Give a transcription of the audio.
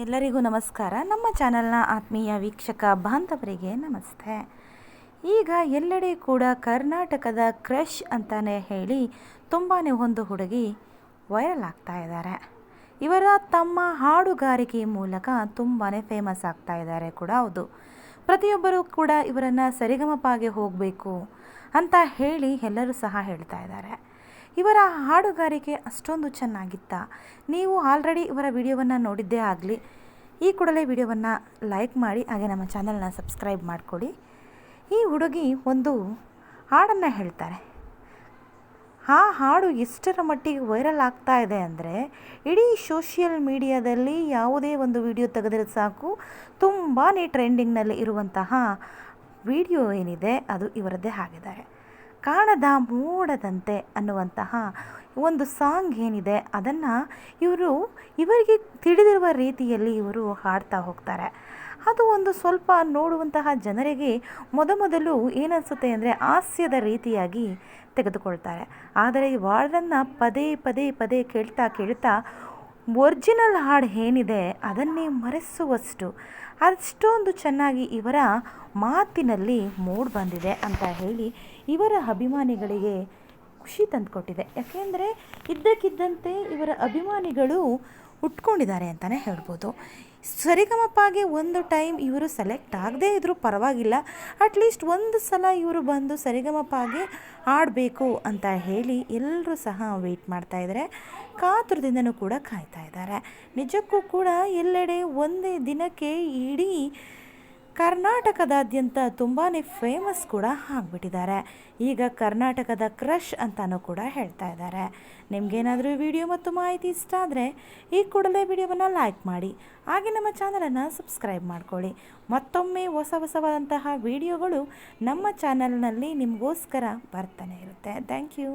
ಎಲ್ಲರಿಗೂ ನಮಸ್ಕಾರ. ನಮ್ಮ ಚಾನಲ್ನ ಆತ್ಮೀಯ ವೀಕ್ಷಕ ಬಾಂಧವರಿಗೆ ನಮಸ್ತೆ. ಈಗ ಎಲ್ಲೆಡೆ ಕೂಡ ಕರ್ನಾಟಕದ ಕ್ರಶ್ ಅಂತಾನೆ ಹೇಳಿ ತುಂಬಾ ಒಂದು ಹುಡುಗಿ ವೈರಲ್ ಆಗ್ತಾ ಇದ್ದಾರೆ. ಇವರ ತಮ್ಮ ಹಾಡುಗಾರಿಕೆ ಮೂಲಕ ತುಂಬಾ ಫೇಮಸ್ ಆಗ್ತಾ ಇದ್ದಾರೆ ಕೂಡ ಹೌದು. ಪ್ರತಿಯೊಬ್ಬರು ಕೂಡ ಇವರನ್ನು ಸರಿಗಮಪಾಗೆ ಹೋಗಬೇಕು ಅಂತ ಹೇಳಿ ಎಲ್ಲರೂ ಸಹ ಹೇಳ್ತಾ ಇದ್ದಾರೆ. ಇವರ ಹಾಡುಗಾರಿಕೆ ಅಷ್ಟೊಂದು ಚೆನ್ನಾಗಿತ್ತ. ನೀವು ಆಲ್ರೆಡಿ ಇವರ ವಿಡಿಯೋವನ್ನು ನೋಡಿದ್ದೇ ಆಗಲಿ, ಈ ಕೂಡಲೇ ವಿಡಿಯೋವನ್ನು ಲೈಕ್ ಮಾಡಿ, ಹಾಗೆ ನಮ್ಮ ಚಾನಲ್ನ ಸಬ್ಸ್ಕ್ರೈಬ್ ಮಾಡಿಕೊಡಿ ಈ ಹುಡುಗಿ ಒಂದು ಹಾಡನ್ನು ಹೇಳ್ತಾರೆ. ಆ ಹಾಡು ಎಷ್ಟರ ಮಟ್ಟಿಗೆ ವೈರಲ್ ಆಗ್ತಾ ಇದೆ ಅಂದರೆ ಇಡೀ ಸೋಷಿಯಲ್ ಮೀಡಿಯಾದಲ್ಲಿ ಯಾವುದೇ ಒಂದು ವಿಡಿಯೋ ತೆಗೆದ್ರೆ ಸಾಕು. ತುಂಬಾ ಟ್ರೆಂಡಿಂಗ್ನಲ್ಲಿ ಇರುವಂತಹ ವಿಡಿಯೋ ಏನಿದೆ ಅದು ಇವರದ್ದೇ ಆಗಿದ್ದಾರೆ ಕಾಣದ ಮೂಡದಂತೆ ಅನ್ನುವಂತಹ ಒಂದು ಸಾಂಗ್ ಏನಿದೆ, ಅದನ್ನು ಇವರು, ಇವರಿಗೆ ತಿಳಿದಿರುವ ರೀತಿಯಲ್ಲಿ ಇವರು ಹಾಡ್ತಾ ಹೋಗ್ತಾರೆ. ಅದು ಒಂದು ಸ್ವಲ್ಪ ನೋಡುವಂತಹ ಜನರಿಗೆ ಮೊದಮೊದಲು ಏನನ್ಸುತ್ತೆ ಅಂದರೆ ಹಾಸ್ಯದ ರೀತಿಯಾಗಿ ತೆಗೆದುಕೊಳ್ತಾರೆ. ಆದರೆ ಈ ಹಾಡನ್ನು ಪದೇ ಪದೇ ಪದೇ ಕೇಳ್ತಾ ಕೇಳ್ತಾ ಒರ್ಜಿನಲ್ ಹಾಡು ಏನಿದೆ ಅದನ್ನೇ ಮರೆಸುವಷ್ಟು ಅಷ್ಟೊಂದು ಚೆನ್ನಾಗಿ ಇವರ ಮಾತಿನಲ್ಲಿ ಮೂಡ್ ಬಂದಿದೆ ಅಂತ ಹೇಳಿ ಇವರ ಅಭಿಮಾನಿಗಳಿಗೆ ಖುಷಿ ತಂದುಕೊಟ್ಟಿದೆ. ಯಾಕೆಂದರೆ ಇದ್ದಕ್ಕಿದ್ದಂತೆ ಇವರ ಅಭಿಮಾನಿಗಳು ಉಟ್ಕೊಂಡಿದ್ದಾರೆ ಅಂತಲೇ ಹೇಳ್ಬೋದು. ಸರಿಗಮಪ್ಪಾಗೆ ಒಂದು ಟೈಮ್ ಇವರು ಸೆಲೆಕ್ಟ್ ಆಗದೇ ಇದ್ದರೂ ಪರವಾಗಿಲ್ಲ. ಅಟ್ಲೀಸ್ಟ್ ಒಂದು ಸಲ ಇವರು ಬಂದು ಸರಿಗಮಪ್ಪಾಗೆ ಆಡಬೇಕು ಅಂತ ಹೇಳಿ ಎಲ್ಲರೂ ಸಹ ವೆಯ್ಟ್ ಮಾಡ್ತಾ ಇದ್ದಾರೆ. ಕಾತುರದಿಂದನೂ ಕೂಡ ಕಾಯ್ತಾ ಇದ್ದಾರೆ. ನಿಜಕ್ಕೂ ಕೂಡ ಎಲ್ಲೆಡೆ ಒಂದೇ ದಿನಕ್ಕೆ ಇಡೀ ಕರ್ನಾಟಕದಾದ್ಯಂತ ತುಂಬಾ ಫೇಮಸ್ ಕೂಡ ಆಗಿಬಿಟ್ಟಿದ್ದಾರೆ. ಈಗ ಕರ್ನಾಟಕದ ಕ್ರಶ್ ಅಂತಲೂ ಕೂಡ ಹೇಳ್ತಾ ಇದ್ದಾರೆ. ನಿಮಗೇನಾದರೂ ವಿಡಿಯೋ ಮತ್ತು ಮಾಹಿತಿ ಇಷ್ಟ ಆದರೆ ಈ ಕೂಡಲೇ ವಿಡಿಯೋವನ್ನು ಲೈಕ್ ಮಾಡಿ. ಹಾಗೆ ನಮ್ಮ ಚಾನಲನ್ನು ಸಬ್ಸ್ಕ್ರೈಬ್ ಮಾಡ್ಕೊಳ್ಳಿ. ಮತ್ತೊಮ್ಮೆ ಹೊಸ ಹೊಸವಾದಂತಹ ವಿಡಿಯೋಗಳು ನಮ್ಮ ಚಾನಲ್ನಲ್ಲಿ ನಿಮಗೋಸ್ಕರ ಬರ್ತಾನೆ ಇರುತ್ತೆ. Thank you